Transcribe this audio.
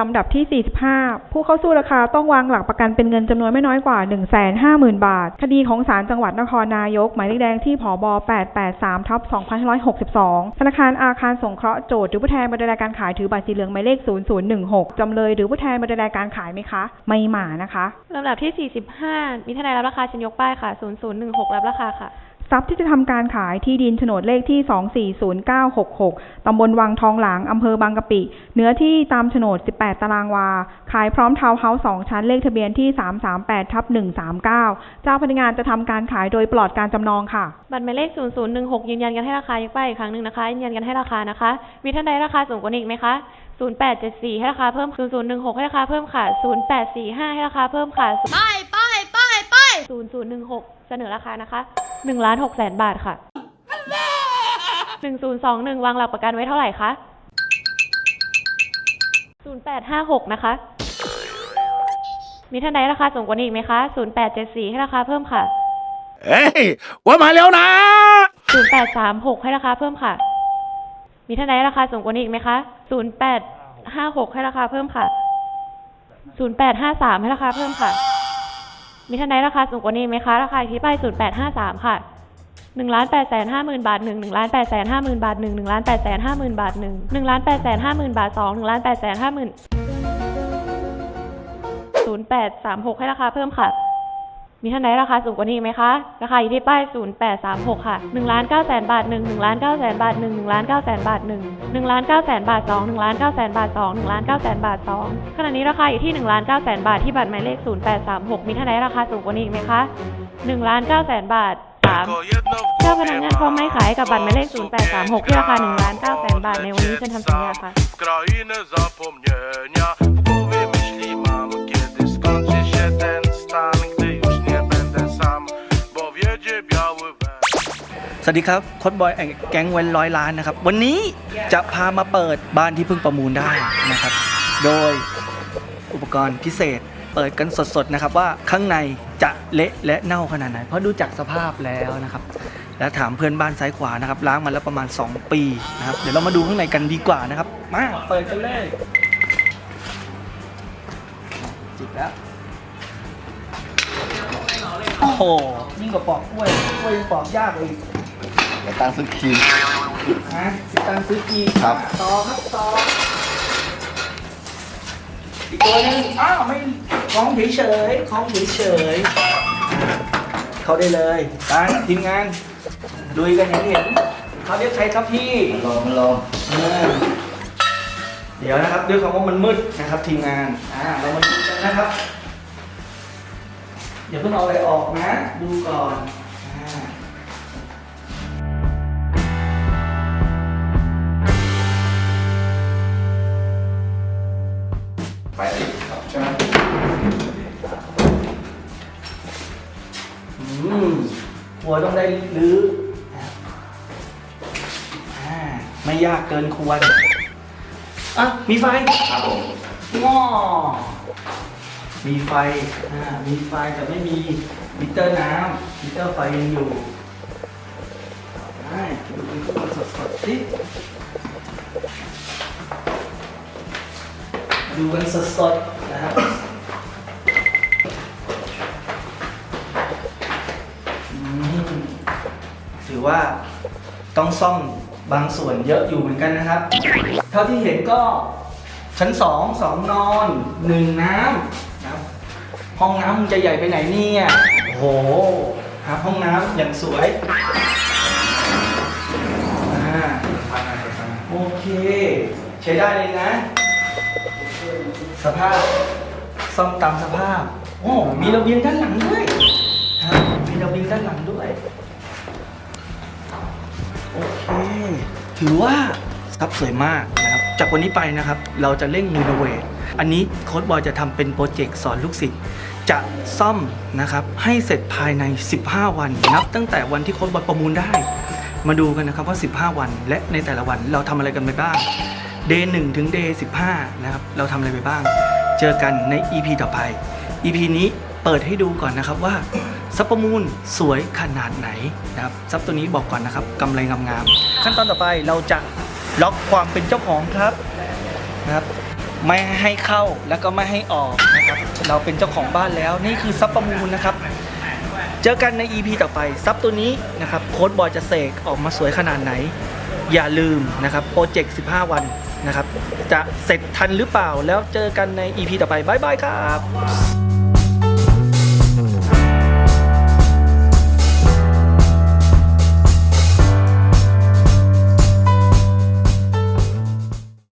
ลำดับที่ 45 ผู้เข้าสู้ราคาต้องวางหลักประกันเป็นเงินจำนวนไม่น้อยกว่า 150,000 บาท คดีของศาลจังหวัดนครนายก หมายเลขแดงที่ผบ883ทับ2562 ธนาคารอาคารสงเคราะห์โจทย์หรือผู้แทนบริการขายถือบัตรสีเหลืองหมายเลข 0016 จำเลยหรือผู้แทนบริการขายไหมคะ ไม่มานะคะ ลำดับที่ 45มีทนายรับราคาชินยกป้ายค่ะ 0016 รับราคาค่ะ ทรัพย์ที่จะทำการขายที่ดินโฉนดเลขที่ 240966ตำบลวังทองหลางอำเภอบางกะปิ เนื้อที่ตามโฉนด 18 ตารางวา ขายพร้อมทาวน์เฮาส์2ชั้นเลขทะเบียนที่ 338ทับ139 เจ้าพนักงานจะทำการขายโดยปลอดการจำนองค่ะ บัตรหมายเลข 0016 ยืนยันกันให้ราคายกป้ายอีกครั้งหนึ่งนะคะ ยืนยันกันให้ราคานะคะ มีท่านใดราคาสูงกว่านี้อีกไหมคะ0874 ให้ราคาเพิ่ม 0016 ให้ราคาเพิ่มค่ะ 0845 ให้ราคาเพิ่มค่ะไปไปไปไป 0016 เสนอราคานะคะ1ล้าน6แสนบาทค่ะ 1021 วางหลักประกันไว้เท่าไหร่คะ 0856 นะคะ มีท่านใดราคาสูงกว่านี้อีกไหมคะ 0874 ให้ราคาเพิ่มค่ะ เฮ้ยว่ามาแล้วนะ 0836 ให้ราคาเพิ่มค่ะ มีท่านใดราคาสูงกว่านี้อีกไหมคะ 0856 ให้ราคาเพิ่มค่ะ 0853 ให้ราคาเพิ่มค่ะ มีท่านใดราคาสูงกว่านี้ไหมคะ ราคาที่ป้าย0853 ค่ะ1ล้าน8แสน50,000บาท1 1ล้าน8แสน50,000บาท1 1ล้าน8แสน50,000บาท1 1ล้าน8แสน50,000บาท2 1ล้าน8แสน50,000 0836ให้ราคาเพิ่มค่ะ มีท่านใดราคาสูงกว่านี้อีกไหมคะ ราคาอยู่ที่ป้าย 0836 ค่ะ1ล้าน9แสนบาท 1 1ล้าน9แสนบาท 1 1ล้าน9แสนบาท 1 1ล้าน9แสนบาท 2 1ล้าน9แสนบาท 2 1ล้าน9แสนบาท 2 ขณะนี้ราคาอยู่ที่1ล้าน9แสนบาทที่บัตรหมายเลข 0836 มีท่านใดราคาสูงกว่านี้อีกไหมคะ1ล้าน9แสนบาท 3 เจ้าพนักงานพร้อมไม่ขายกับบัตรหมายเลข 0836 ที่ราคา1ล้าน9แสนบาทในวันนี้เชิญทำสัญญาค่ะ สวัสดีครับโค้ดบอยแองแก๊งเวนร้อยล้านนะครับ วันนี้จะพามาเปิดบ้านที่เพิ่งประมูลได้นะครับ โดยอุปกรณ์พิเศษ เปิดกันสดๆนะครับว่าข้างในจะเละและเน่าขนาดไหน เพราะดูจากสภาพแล้วนะครับ แล้วถามเพื่อนบ้านซ้ายขวานะครับล้างมาแล้วประมาณ 2 ปีนะครับเดี๋ยวเรามาดูข้างในกันดีกว่านะครับ มาเปิดกันเลยจิบแล้วโอ้โหยิ่งกว่าปอกกล้วยกล้วยยังปอกยากเลย เดี๋ยวตั้งซื้อครีมฮะสิตังซื้อกีครับ ต่อครับต่ออีกตัวหนึงอ้าวไม่คล้องเฉยๆคล้องเฉยๆเข้าได้เลยไปทีมงานลุยกันอย่างที่เห็นเขาเรียกใครครับพี่ ลองลองเออเดี๋ยวนะครับด้วยความว่ามันมืดนะครับทีมงาน อ่า เรามาดูกันนะครับอย่าเพิ่งเอาอะไรออกนะ ดูก่อน อ่า ไปเลยครับใช่ไหมอืมครัวต้องได้รื้ออ่าไม่ยากเกินควรอะมีไฟครับผมง้อมีไฟอ่ามีไฟแต่ไม่มีมิเตอร์น้ำมิเตอร์ไฟยังอยู่ได้ดูเป็นข้าวสดๆสิ ดูกันสดๆนะครับถือว่าต้องซ่อมบางส่วนเยอะอยู่เหมือนกันนะครับ เท่าที่เห็นก็ชั้นสองสองนอนหนึ่งน้ำนะครับห้องน้ำจะใหญ่ไปไหนเนี่ยโอ้โหหาห้องน้ำอย่างสวยโอเค ใช้ได้เลยนะ สภาพซ่อมตามสภาพโอ้มีระเบียงด้านหลังด้วยครับมีระเบียงด้านหลังด้วยโอเคถือว่าซับสวยมากนะครับจากวันนี้ไปนะครับ เราจะเร่งรีโนเวทอันนี้โค้ดบอยจะทำเป็นโปรเจกต์สอนลูกศิษย์จะซ่อมนะครับให้เสร็จภายใน 15 วัน นับตั้งแต่วันที่โค้ดบอยประมูลได้ มาดูกันนะครับว่า 15 วัน และในแต่ละวันเราทำอะไรกันไปบ้าง day 1ถึง day 15 นะครับ เราทำอะไรไปบ้าง เจอกันใน EP ต่อไป EP นี้เปิดให้ดูก่อนนะครับว่าซับประมูลสวยขนาดไหนนะครับซับตัวนี้บอกก่อนนะครับกำไรงามๆขั้นตอนต่อไปเราจะล็อกความเป็นเจ้าของครับนะครับไม่ให้เข้าแล้วก็ไม่ให้ออกนะครับเราเป็นเจ้าของบ้านแล้วนี่คือซับประมูลนะครับ เจอกันใน EP ต่อไปซับตัวนี้นะครับโค้ดบอยจะเสกออกมาสวยขนาดไหน อย่าลืมนะครับโปรเจกต์ 15 วัน นะครับ จะเสร็จทันหรือเปล่าแล้วเจอกันใน EP ต่อไปบ๊ายบายครับ